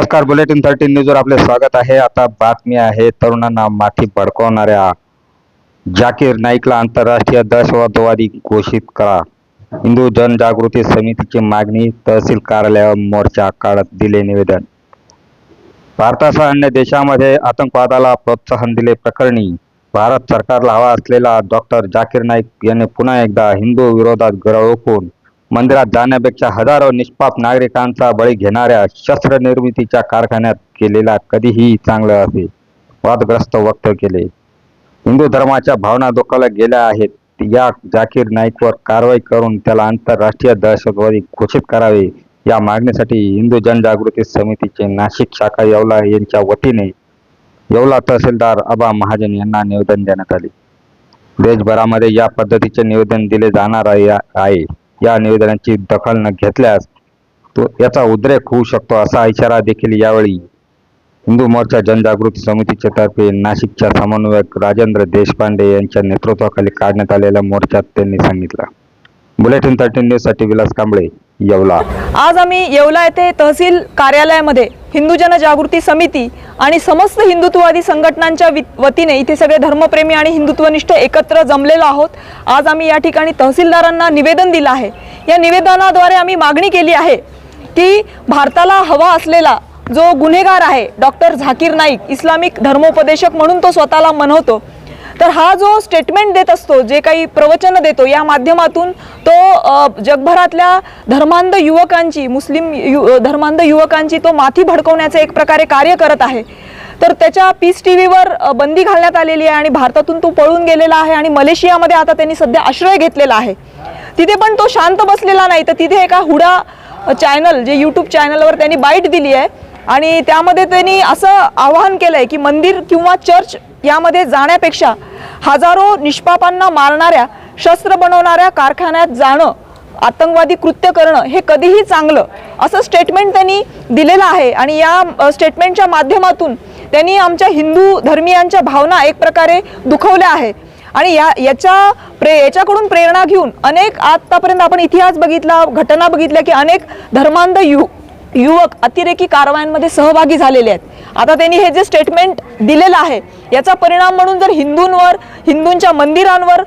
नमस्कार bulletin thirteen न्यूजवर आपले स्वागत आहे. आता बातमी आहे तरुणांना माथी भडकवणाऱ्या जाकीर नाईकला आंतरराष्ट्रीय दहशतवादी घोषित करा. हिंदू जनजागृती समितीची मागणी तहसील कार्यालयावर मोर्चा काढत दिले निवेदन. भारतासह अन्य देशामध्ये आतंकवादाला प्रोत्साहन दिले प्रकरणी भारत सरकारला हवा असलेला डॉक्टर जाकीर नाईक यांनी पुन्हा एकदा हिंदू विरोधात गरळ ओकून मंदिरात जाण्यापेक्षा हजारो निष्पाप नागरिकांचा बळी घेणाऱ्या शस्त्र निर्मितीच्या कारखान्यात केलेला कधीही चांगलं असे वादग्रस्त वक्तव्य केले. हिंदू धर्माच्या भावना दुखावल्या गेल्या आहेत. या जाकीर नाईकवर कारवाई करून त्याला आंतरराष्ट्रीय दहशतवादी घोषित करावे या मागणीसाठी हिंदू जनजागृती समितीचे नाशिक शाखा येवला यांच्या वतीने येवला तहसीलदार अबा महाजन यांना निवेदन देण्यात आले. देशभरामध्ये या पद्धतीचे निवेदन दिले जाणार आहे. या निवेदनाची दखल न घेतल्यास तो याचा उद्रेक होऊ शकतो असा इशारा देखील यावेळी हिंदू मोर्चा जनजागृती समितीच्या तर्फे नाशिकच्या समन्वयक राजेंद्र देशपांडे यांच्या नेतृत्वाखाली काढण्यात आलेल्या मोर्चात त्यांनी सांगितलं. बुलेटिन थर्टीन न्यूजसाठी विलास कांबळे येवला. आज आम्ही येवला येथे तहसील कार्यालयामध्ये हिंदू जनजागृती समिती आणि समस्त हिंदुत्ववादी संघटनांच्या वतीने इथे सगळे धर्मप्रेमी आणि हिंदुत्वनिष्ठ एकत्र जमलेलो आहोत. आज आम्ही या ठिकाणी तहसीलदारांना निवेदन दिलं आहे. या निवेदनाद्वारे आम्ही मागणी केली आहे की भारताला हवा असलेला जो गुन्हेगार आहे डॉक्टर झाकीर नाईक इस्लामिक धर्मोपदेशक म्हणून तो स्वतःला म्हणवतो तर हा जो स्टेटमेंट देत असतो जे काही प्रवचन देतो या माध्यमातून तो जगभरातल्या धर्मांध युवकांची मुस्लिम यु धर्मांध युवकांची तो माथी भडकवण्याचं एक प्रकारे कार्य करत आहे. तर त्याच्या पीस टी व्हीवर बंदी घालण्यात आलेली आहे आणि भारतातून तो पळून गेलेला आहे आणि मलेशियामध्ये आता त्यांनी सध्या आश्रय घेतलेला आहे. तिथे पण तो शांत बसलेला नाही. तर तिथे एका हुडा चॅनल जे यूट्यूब चॅनलवर त्यांनी बाईट दिली आहे. आणि त्यामध्ये त्यांनी असं आवाहन केलं आहे की मंदिर किंवा चर्च यामध्ये जाण्यापेक्षा हजारो निष्पापांना मारणाऱ्या शस्त्र बनवणाऱ्या कारखान्यात जाणं आतंकवादी कृत्य करणं हे कधीही चांगलं असं स्टेटमेंट त्यांनी दिलेलं आहे. आणि या स्टेटमेंटच्या माध्यमातून त्यांनी आमच्या हिंदू धर्मियांच्या भावना एक प्रकारे दुखवल्या आहे आणि या याच्या प्रे याच्याकडून प्रेरणा घेऊन अनेक आतापर्यंत आपण इतिहास बघितला घटना बघितल्या की अनेक धर्मांध यु युवक अतिरेकी कारवायांमध्ये सहभागी झालेले आहेत. आता त्यांनी हे जे स्टेटमेंट दिलेलं आहे याचा परिणाम म्हणून जर हिंदूंवर हिंदूंच्या मंदिरांवर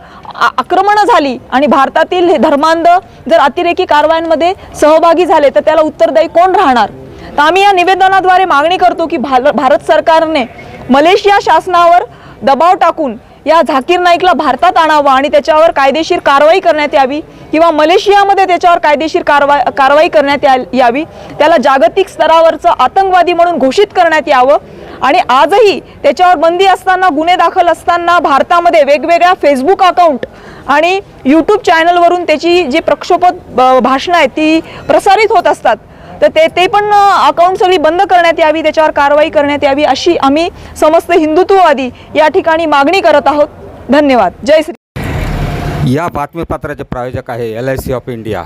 आक्रमणं झाली आणि भारतातील हे धर्मांध जर अतिरेकी कारवायांमध्ये सहभागी झाले तर त्याला उत्तरदायी कोण राहणार? तर आम्ही या निवेदनाद्वारे मागणी करतो की भारत सरकारने मलेशिया शासनावर दबाव टाकून या झाकीर नाईकला भारतात आणावं आणि त्याच्यावर कायदेशीर कारवाई करण्यात यावी किंवा मलेशियामध्ये त्याच्यावर कायदेशीर कारवाई कारवाई करण्यात या- यावी त्याला जागतिक स्तरावरचं आतंकवादी म्हणून घोषित करण्यात यावं. आणि आजही त्याच्यावर बंदी असताना गुन्हे दाखल असताना भारतामध्ये वेगवेगळ्या फेसबुक अकाउंट आणि यूट्यूब चॅनलवरून त्याची जी प्रक्षोभक भाषणं आहेत ती प्रसारित होत असतात. तर ते ते पण अकाउंट सगळी बंद करण्यात यावी त्याच्यावर कारवाई करण्यात यावी अशी आम्ही समस्त हिंदुत्ववादी या ठिकाणी मागणी करत आहोत. धन्यवाद. जय श्री या बातमीपत्राचे प्रायोजक आहे L I C of India.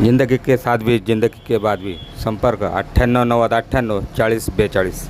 जिंदगी के साथ भी जिंदगी के बाद भी. संपर्क अठ्ठ्याण्णव नव्वद अठ्ठ्याण्णव चाळीस बेचाळीस.